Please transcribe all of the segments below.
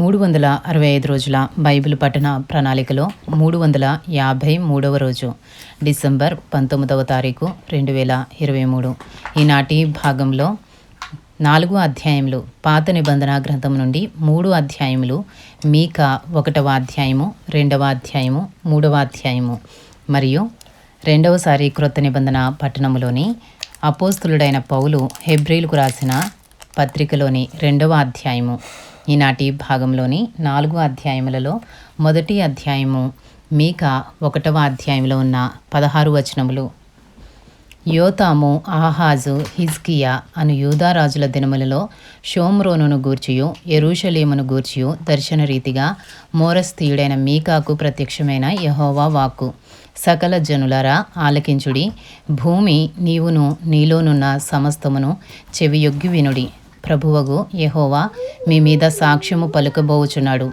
మూడు వందల అరవై ఐదు రోజుల బైబిల్ పఠన ప్రణాళికలో మూడు వందల యాభై మూడవ రోజు డిసెంబర్ పంతొమ్మిదవ తారీఖు రెండు వేల ఇరవై మూడు. ఈనాటి భాగంలో నాలుగు అధ్యాయములు పాత నిబంధన గ్రంథం నుండి మూడు అధ్యాయములు మీక ఒకటవ అధ్యాయము రెండవ అధ్యాయము మూడవ అధ్యాయము మరియు రెండవసారి క్రొత్త నిబంధన పట్టణములోని అపోస్తులుడైన పౌలు హెబ్రిల్కు రాసిన పత్రికలోని రెండవ అధ్యాయము. ఈనాటి భాగంలోని నాలుగు అధ్యాయములలో మొదటి అధ్యాయము మీక ఒకటవ అధ్యాయంలో ఉన్న పదహారు వచనములు. యోతాము ఆహాజు హిజ్కియా అను యూదారాజుల దినములలో షోమ్రోనును గూర్చియు ఎరూషలేమును గూర్చియు దర్శన రీతిగా మోరస్తీయుడైన మీకాకు ప్రత్యక్షమైన యహోవా వాక్కు. సకల జనులరా ఆలకించుడి భూమి నీవును నీలోనున్న సమస్తమును చెవియొగ్గి వినుడి. ప్రభువగు యహోవా మీ మీద సాక్ష్యము పలుకబోచున్నాడు.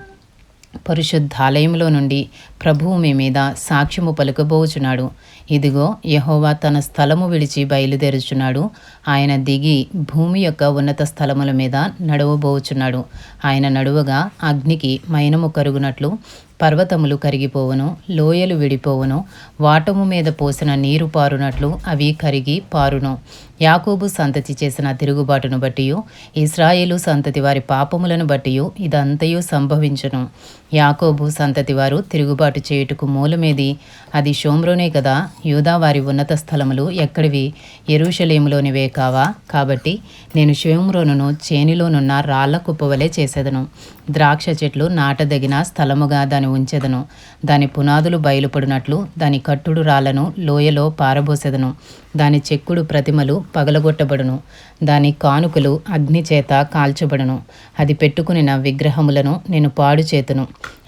పరిశుద్ధాలయంలో నుండి ప్రభువు మీ మీద సాక్ష్యము పలుకబోచున్నాడు. ఇదిగో యహోవా తన స్థలము విడిచి బయలుదేరుచున్నాడు. ఆయన దిగి భూమి యొక్క ఉన్నత స్థలముల మీద నడవబోచున్నాడు. ఆయన నడువగా అగ్నికి మైనము కరుగునట్లు పర్వతములు కరిగిపోవును లోయలు విడిపోవును వాటము మీద పోసిన నీరు పారునట్లు అవి కరిగి పారును. యాకోబు సంతతి చేసిన తిరుగుబాటును బట్టి ఇస్రాయేలు సంతతి వారి పాపములను బట్టి ఇదంతయు సంభవించును. యాకోబు సంతతి వారు తిరుగుబాటు చేయుటకు మూలమేది? అది షోమ్రోనే కదా. యూదా వారి ఉన్నత స్థలములు ఎక్కడివి? ఎరుషలేములోనివే కావా? కాబట్టి నేను షోమ్రోనును చేనిలోనున్న రాళ్ళ కుప్పవలే చేసేదను. ద్రాక్ష చెట్లు నాటదగిన స్థలముగా దాని ఉంచెదను. దాని పునాదులు బయలుపడినట్లు దాని కట్టుడు రాళ్ళను లోయలో పారబోసెదను. దాని చెక్కుడు ప్రతిమలు పగలగొట్టబడును. దాని కానుకలు అగ్ని చేత కాల్చబడును. అది పెట్టుకునిన విగ్రహములను నేను పాడు చేతును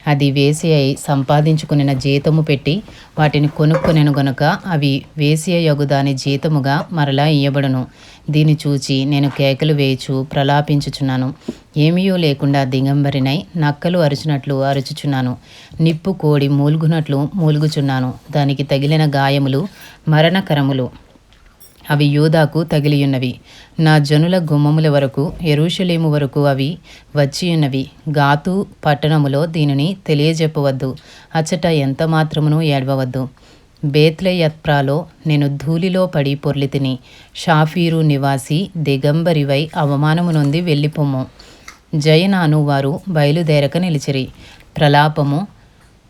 అది వేసి అయి సంపాదించుకునిన జీతము పెట్టి వాటిని కొనుక్కొనెను గనుక అవి వేసి అయ్యగు దాని జీతముగా మరలా ఇయ్యబడును. దీని చూచి నేను కేకలు వేయచు ప్రలాపించుచున్నాను. ఏమీయూ లేకుండా దిగంబరినై నక్కలు అరుచునట్లు అరుచుచున్నాను. నిప్పు కోడి మూలుగునట్లు మూలుగుచున్నాను. దానికి తగిలిన గాయములు మరణకరములు. అవి యూదాకు తగిలియున్నవి. నా జనుల గుమ్మముల వరకు ఎరుషలేము వరకు అవి వచ్చియున్నవి. గాతు పట్టణములో దీనిని తెలియజెప్పవద్దు. అచ్చట ఎంత మాత్రమును ఏడవవద్దు. బేత్లయత్రాలో నేను ధూళిలో పడి పొర్లితిని. షాఫీరు నివాసి దిగంబరివై అవమానము నొంది వెళ్ళిపోము జయనాను వారు బయలుదేరక నిలిచిరి. ప్రలాపము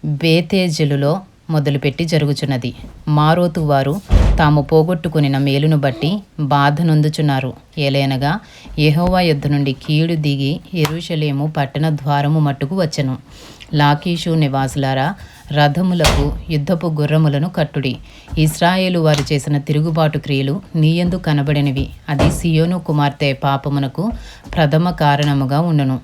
బేతేజులులో మొదలుపెట్టి జరుగుచున్నది. మారోతు వారు తాము పోగొట్టుకునిన మేలును బట్టి బాధ నొందుచున్నారు ఏలైనగా యహోవా యుద్ధ నుండి కీడు దిగి ఎరుషలేము పట్టణ ద్వారము మట్టుకు వచ్చెను. లాకీషు నివాసులారా రథములకు యుద్ధపు గుర్రములను కట్టుడి. ఇస్రాయేలు వారు చేసిన తిరుగుబాటు క్రియలు నీయందు కనబడినవి. అది సియోను కుమార్తె పాపమునకు ప్రథమ కారణముగా ఉండును.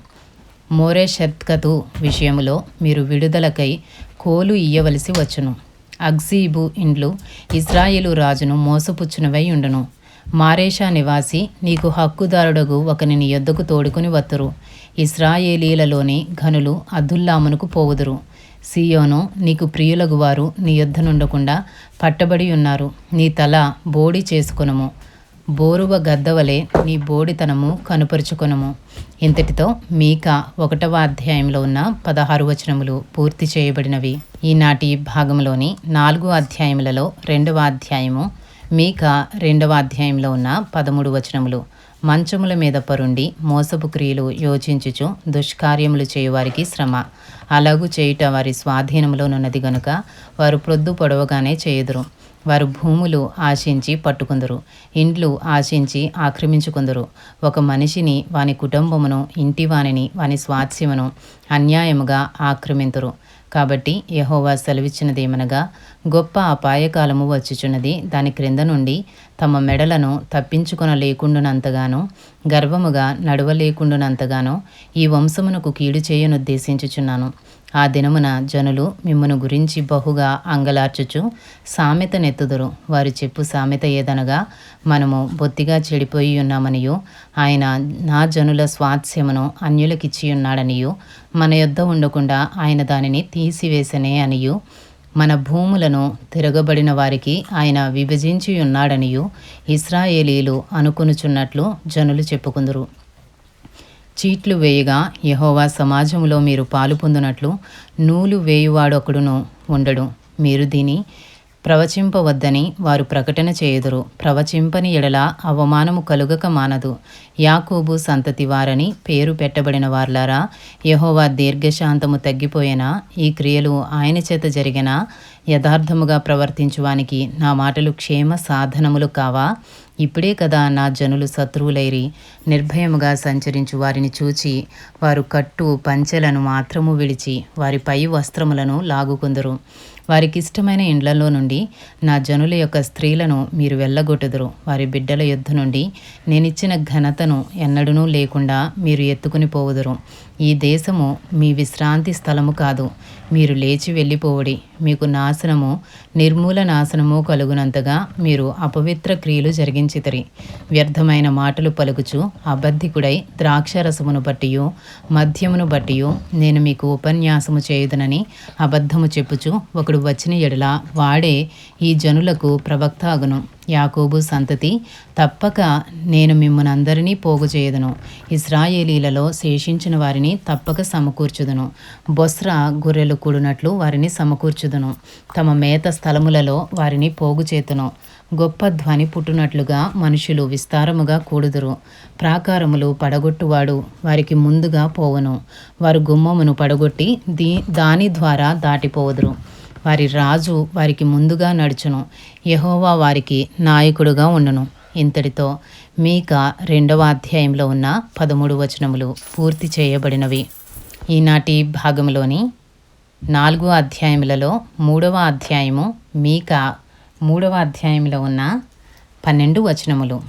మోరేషత్కతు విషయములో మీరు విడుదలకై కోలు ఇయ్యవలసి వచ్చును. అగ్జీబు ఇండ్లు ఇజ్రాయేలు రాజును మోసపుచ్చునవై ఉండును. మారేషా నివాసి నీకు హక్కుదారుడగు ఒకని నీ యొద్దకు తోడుకుని వత్తురు. ఇస్రాయేలీలలోని ఘనులు అదుల్లామునకు పోవుదురు. సియోను నీకు ప్రియులగు వారు నీ యొద్దనుండకుండా పట్టబడి ఉన్నారు. నీ తల బోడి చేసుకునము. బోరువ గద్దవలే నీ బోడితనము కనుపరుచుకొనము. ఇంతటితో మీక ఒకటవ అధ్యాయంలో ఉన్న పదహారు వచనములు పూర్తి చేయబడినవి. ఈనాటి భాగంలోని నాలుగు అధ్యాయములలో రెండవ అధ్యాయము మీక రెండవ అధ్యాయంలో ఉన్న పదమూడు వచనములు. మంచముల మీద పరుండి మోసపు క్రియలు యోచించుచు దుష్కార్యములు చేయువారికి శ్రమ. అలాగూ చేయుట వారి స్వాధీనంలోనున్నది గనుక వారు ప్రొద్దు పొడవగానే చేయుదురు. వారు భూములు ఆశించి పట్టుకుందరు. ఇండ్లు ఆశించి ఆక్రమించుకుందరు. ఒక మనిషిని వాని కుటుంబమును ఇంటి వానిని వాని స్వాస్యమును అన్యాయముగా ఆక్రమింతురు. కాబట్టి యహోవా సెలవిచ్చినదేమనగా గొప్ప అపాయకాలము వచ్చుచున్నది దాని క్రింద నుండి తమ మెడలను తప్పించుకొన లేకుండునంతగానో గర్వముగా నడవలేకుండునంతగానో ఈ వంశమునకు కీడు చేయనుద్దేశించుచున్నాను. ఆ దినమున జనులు మిమ్మను గురించి బహుగా అంగలార్చుచు సామెత నెత్తుదురు. వారు చెప్పు సామెత ఏదనగా మనము బొత్తిగా చెడిపోయి ఉన్నామనియు ఆయన నా జనుల స్వాస్థ్యమును అన్యులకిచ్చి ఉన్నాడనియు మన యొద్ద ఉండకుండా ఆయన దానిని తీసివేసనే అనియు మన భూములను తిరగబడిన వారికి ఆయన విభజించి ఉన్నాడనియు ఇస్రాయేలీలు అనుకొనుచున్నట్లు జనులు చెప్పుకుందరు. చీట్లు వేయగా యహోవా సమాజంలో మీరు పాలు పొందినట్లు నూలు వేయువాడొకడును ఉండడు. మీరు దీని ప్రవచింపవద్దని వారు ప్రకటన చేయుదురు. ప్రవచింపని ఎడల అవమానము కలుగక మానదు. యాకోబు సంతతి వారని పేరు పెట్టబడిన వార్లారా యహోవా దీర్ఘశాంతము తగ్గిపోయినా? ఈ క్రియలు ఆయన చేత జరిగిన? యథార్థముగా ప్రవర్తించువానికి నా మాటలు క్షేమ సాధనములు కావా? ఇప్పుడే కదా నా జనులు శత్రువులైరి నిర్భయముగా సంచరించు వారిని చూచి వారు కట్టు పంచెలను మాత్రము విడిచి వారి పై వస్త్రములను లాగుకుందరు. వారికి ఇష్టమైన ఇండ్లలో నుండి నా జనుల యొక్క స్త్రీలను మీరు వెళ్ళగొట్టుదురు. వారి బిడ్డల యుద్ధ నుండి నేనిచ్చిన ఘనతను ఎన్నడూనూ లేకుండా మీరు ఎత్తుకుని పోవుదురు. ఈ దేశము మీ విశ్రాంతి స్థలము కాదు. మీరు లేచి వెళ్ళిపోవడి. మీకు నాశనము నిర్మూల నాశనము కలుగునంతగా మీరు అపవిత్ర క్రియలు జరిగించితరి. వ్యర్థమైన మాటలు పలుకుచు అబద్ధికుడై ద్రాక్షరసమును బట్టియు మద్యమును బట్టియు నేను మీకు ఉపన్యాసము చేయుదనని అబద్ధము చెప్పుచు ఒకడు వచ్చిన ఎడల వాడే ఈ జనులకు ప్రవక్త అగును యాకోబు సంతతి తప్పక నేను మిమ్మల్ని అందరినీ పోగు చేయదును ఇస్రాయేలీలలో శేషించిన వారిని తప్పక సమకూర్చుదును. బొస్రా గొర్రెలు కూడినట్లు వారిని సమకూర్చుదును. తమ మేత స్థలములలో వారిని పోగు చేతును. గొప్ప ధ్వని పుట్టునట్లుగా మనుషులు విస్తారముగా కూడుదురు. ప్రాకారములు పడగొట్టువాడు వారికి ముందుగా పోవను. వారు గుమ్మమును పడగొట్టి దీ దాని ద్వారా దాటిపోవుదురు. వారి రాజు వారికి ముందుగా నడుచును. యహోవా వారికి నాయకుడుగా ఉండును. ఇంతటితో మీక రెండవ అధ్యాయంలో ఉన్న పదమూడు వచనములు పూర్తి చేయబడినవి. ఈనాటి భాగంలోని నాలుగు అధ్యాయములలో మూడవ అధ్యాయము మీక మూడవ అధ్యాయంలో ఉన్న పన్నెండు వచనములు.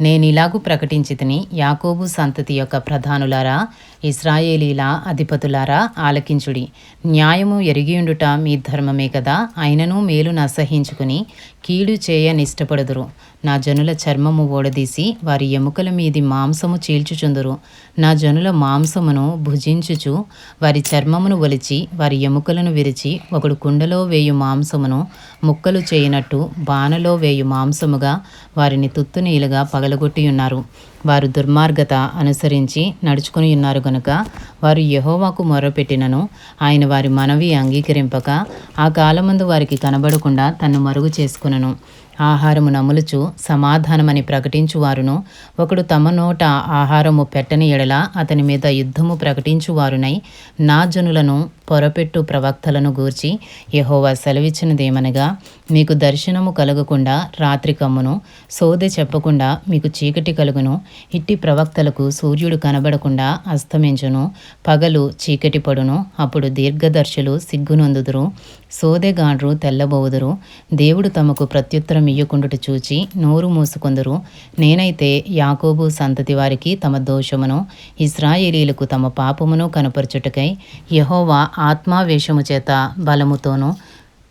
నేను ఇలాగు ప్రకటించితిని యాకోబు సంతతి యొక్క ప్రధానులారా ఇస్రాయేలీల అధిపతులారా ఆలకించుడి. న్యాయము ఎరిగియుండుట మీ ధర్మమే కదా అయినను మేలు నసహించుకుని కీడు చేయనిష్టపడుదురు. నా జనుల చర్మము ఓడదీసి వారి ఎముకల మీది మాంసము చీల్చుచుందురు. నా జనుల మాంసమును భుజించుచు వారి చర్మమును ఒలిచి వారి ఎముకలను విరిచి ఒకడు కుండలో వేయు మాంసమును ముక్కలు చేయనట్టు బాణలో వేయు మాంసముగా వారిని తుత్తునీలుగా పగలగొట్టి ఉన్నారు. వారు దుర్మార్గత అనుసరించి నడుచుకుని ఉన్నారు గనుక వారు యహోవాకు మొరపెట్టినను. ఆయన వారి మనవి అంగీకరింపక ఆ కాలమందు వారికి కనబడకుండా తన్ను మరుగు చేసుకునను. ఆహారము నములుచు సమాధానమని ప్రకటించువారును. ఒకడు తమ నోట ఆహారము పెట్టని ఎడల అతని మీద యుద్ధము ప్రకటించువారునై నా జనులను పొరపెట్టు ప్రవక్తలను గూర్చి యహోవా సెలవిచ్చినదేమనగా మీకు దర్శనము కలగకుండా రాత్రి కమ్మును సోదె చెప్పకుండా మీకు చీకటి కలుగును ఇట్టి ప్రవక్తలకు సూర్యుడు కనబడకుండా అస్తమించును పగలు చీకటి పడును అప్పుడు దీర్ఘదర్శులు సిగ్గునందుదురు. సోదెగాండ్రు తెల్లబోవుదురు దేవుడు తమకు ప్రత్యుత్తరం ఇయ్యకుండుట చూచి నోరు మూసుకొందురు. నేనైతే యాకోబు సంతతి వారికి తమ దోషమును ఇస్రాయేలీలకు తమ పాపమును కనపరచుటకై యహోవా ఆత్మావేశము చేత బలముతోనూ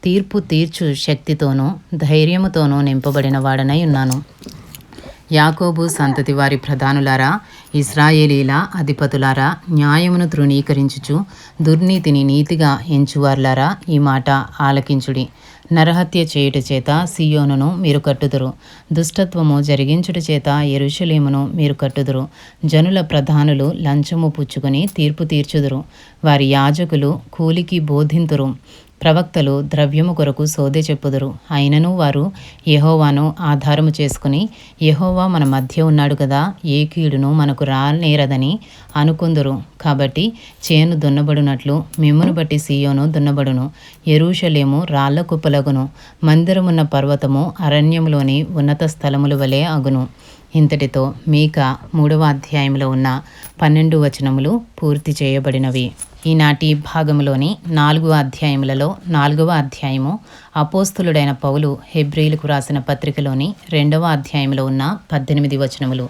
తీర్పు తీర్చు శక్తితోనూ ధైర్యముతోనూ నింపబడిన వాడనై ఉన్నాను. యాకోబు సంతతి వారి ప్రధానులారా ఇస్రాయేలీల అధిపతులారా న్యాయమును తృణీకరించుచు దుర్నీతిని నీతిగా ఎంచువార్లారా ఈ మాట ఆలకించుడి. నరహత్య చేయుట చేత సియోనును మీరు కట్టుదురు. దుష్టత్వము జరిగించుట చేత ఎరుషలేమును మీరు కట్టుదురు. జనుల ప్రధానులు లంచము పుచ్చుకొని తీర్పు తీర్చుదురు. వారి యాజకులు కూలికి బోధింతురు. ప్రవక్తలు ద్రవ్యము కొరకు సోదె చెప్పుదురు. అయినను వారు యహోవాను ఆధారము చేసుకుని యహోవా మన మధ్య ఉన్నాడు కదా ఏ కీడును మనకు రానేరదని అనుకుందురు. కాబట్టి చేను దున్నబడునట్లు మిమ్మును బట్టి సీయోను దున్నబడును. ఎరూషలేము రాళ్ళ కుప్పలగును. మందిరమున్న పర్వతము అరణ్యములోని ఉన్నత స్థలముల వలె అగును. ఇంతటితో మీక మూడవ అధ్యాయంలో ఉన్న పన్నెండు వచనములు పూర్తి చేయబడినవి. ఈనాటి భాగంలోని నాలుగు అధ్యాయములలో నాలుగవ అధ్యాయము అపోస్తులుడైన పౌలు హెబ్రిలకు రాసిన పత్రికలోని రెండవ అధ్యాయంలో ఉన్న పద్దెనిమిది వచనములు.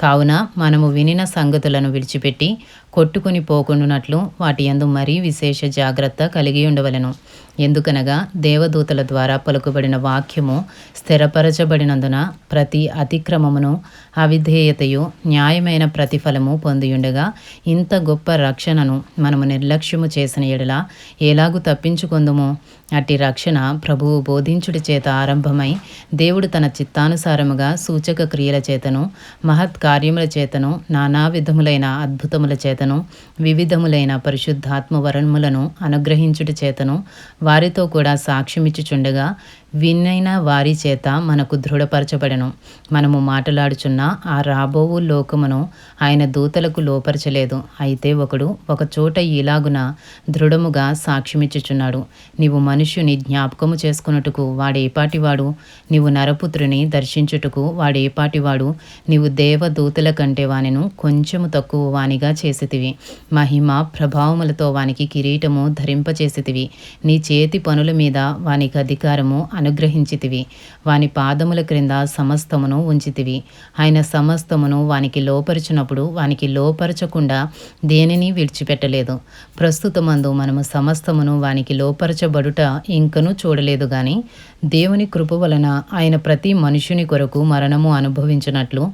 కావున మనము వినిన సంగతులను విడిచిపెట్టి కొట్టుకుని పోకుండునట్లు వాటి యందు మరీ విశేష జాగ్రత్త కలిగి ఉండవలను. ఎందుకనగా దేవదూతల ద్వారా పలుకుబడిన వాక్యము స్థిరపరచబడినందున ప్రతి అతిక్రమమును అవిధేయతయు న్యాయమైన ప్రతిఫలము పొందియుండగా ఇంత గొప్ప రక్షణను మనము నిర్లక్ష్యము చేసిన ఎడల ఎలాగు తప్పించుకుందుము? అట్టి రక్షణ ప్రభువు బోధించుడి చేత ఆరంభమై దేవుడు తన చిత్తానుసారముగా సూచక క్రియల చేతను మహత్ కార్యముల చేతను నానా విధములైన అద్భుతముల చేతను వివిధములైన పరిశుద్ధాత్మ వరములను అనుగ్రహించుట చేతను వారితో కూడా సాక్ష్యమిచ్చుచుండగా విన్నైన వారి చేత మనకు దృఢపరచబడను. మనము మాట్లాడుచున్న ఆ రాబోవు లోకమును ఆయన దూతలకు లోపరచలేదు. అయితే ఒకడు ఒక చోట ఇలాగున దృఢముగా సాక్ష్యమిచ్చుచున్నాడు. నీవు మనుష్యుని జ్ఞాపకము చేసుకున్నట్టుకు వాడేపాటివాడు నీవు నరపుత్రుని దర్శించుటకు వాడేపాటివాడు నీవు దేవదూతల కంటే వానిను కొంచెము తక్కువ వానిగా చేసితివి. మహిమ ప్రభావములతో వానికి కిరీటము ధరింపచేసితివి. నీ చేతి పనుల మీద వానికి అధికారము అనుగ్రహించితివి. వాని పాదముల క్రింద సమస్తమును ఉంచితివి. ఆయన సమస్తమును వానికి లోపరిచినప్పుడు వానికి లోపరచకుండా దేనిని విడిచిపెట్టలేదు. ప్రస్తుతమందు మనము సమస్తమును వానికి లోపరచబడుట ఇంకను చూడలేదు గాని దేవుని కృప వలన ఆయన ప్రతి మనుషుని కొరకు మరణము అనుభవించినట్లు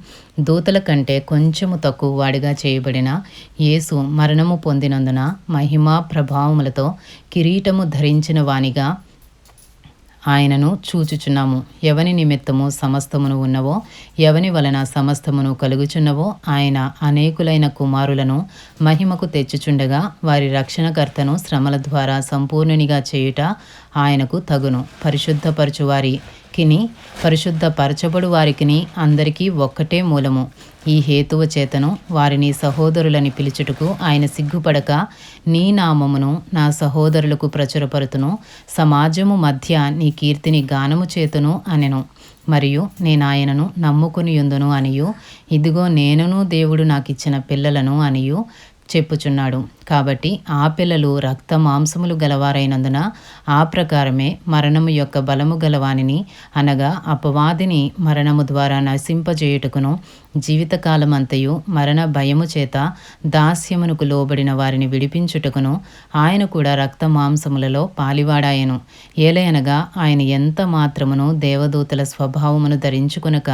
దూతల కంటే కొంచెము తక్కువ వాడిగా చేయబడిన యేసు మరణము పొందినందున మహిమా ప్రభావములతో కిరీటము ధరించిన వానిగా ఆయనను చూచుచున్నాము. ఎవని నిమిత్తము సమస్తమును ఉన్నవో ఎవని వలన సమస్తమును కలుగుచున్నవో ఆయన అనేకులైన కుమారులను మహిమకు తెచ్చుచుండగా వారి రక్షణకర్తను శ్రమల ద్వారా సంపూర్ణునిగా చేయుట ఆయనకు తగును. పరిశుద్ధపరచు వారికిని పరిశుద్ధపరచబడు వారికిని అందరికీ ఒక్కటే మూలము. ఈ హేతువ చేతను వారిని సహోదరులని పిలుచుటకు ఆయన సిగ్గుపడక నీ నామమును నా సహోదరులకు ప్రచురపరుతును సమాజము మధ్య నీ కీర్తిని గానము చేతును అనెను. మరియు నేను ఆయనను నమ్ముకుని యుందును అనియు. ఇదిగో నేనును దేవుడు నాకిచ్చిన పిల్లలను అనియు చెప్పుచున్నాడు. కాబట్టి ఆ పిల్లలు రక్త మాంసములు గలవారైనందున ఆ ప్రకారమే మరణము యొక్క బలము గలవానిని అనగా అపవాదిని మరణము ద్వారా నశింపజేయుటకును జీవితకాలమంతయు మరణ భయము చేత దాస్యమునకు లోబడిన వారిని విడిపించుటకును ఆయన కూడా రక్త మాంసములలో పాలివాడాయను. ఏలయనగా ఆయన ఎంత మాత్రమును దేవదూతల స్వభావమును ధరించుకునక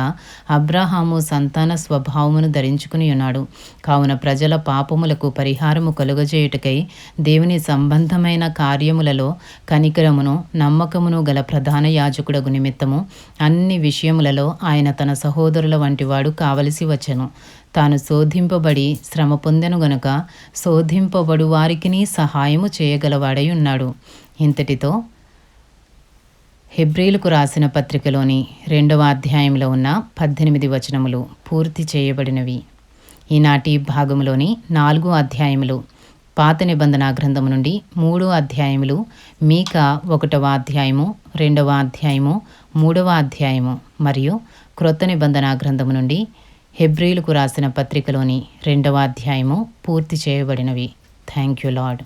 అబ్రహాము సంతాన స్వభావమును ధరించుకుని ఉన్నాడు కావున ప్రజల పాపములకు పరిహారము కలుగ కలుగజేయుటకై దేవుని సంబంధమైన కార్యములలో కనికరమును నమ్మకమును గల ప్రధాన యాజకుడగు నిమిత్తము అన్ని విషయములలో ఆయన తన సహోదరుల వంటివాడు కావలసి వచ్చెను. తాను శోధింపబడి శ్రమ పొందెను గనుక శోధింపబడు వారికిని సహాయము చేయగలవాడై ఉన్నాడు. ఇంతటితో హెబ్రిలకు రాసిన పత్రికలోని రెండవ అధ్యాయంలో ఉన్న పద్దెనిమిది వచనములు పూర్తి చేయబడినవి. ఈనాటి భాగంలోని నాలుగు అధ్యాయములు పాత నిబంధన గ్రంథము నుండి మూడు అధ్యాయములు మీక ఒకటవ అధ్యాయము రెండవ అధ్యాయము మూడవ అధ్యాయము మరియు క్రొత్త నిబంధన గ్రంథము నుండి హెబ్రిలకు రాసిన పత్రికలోని రెండవ అధ్యాయము పూర్తి చేయబడినవి. Thank you lord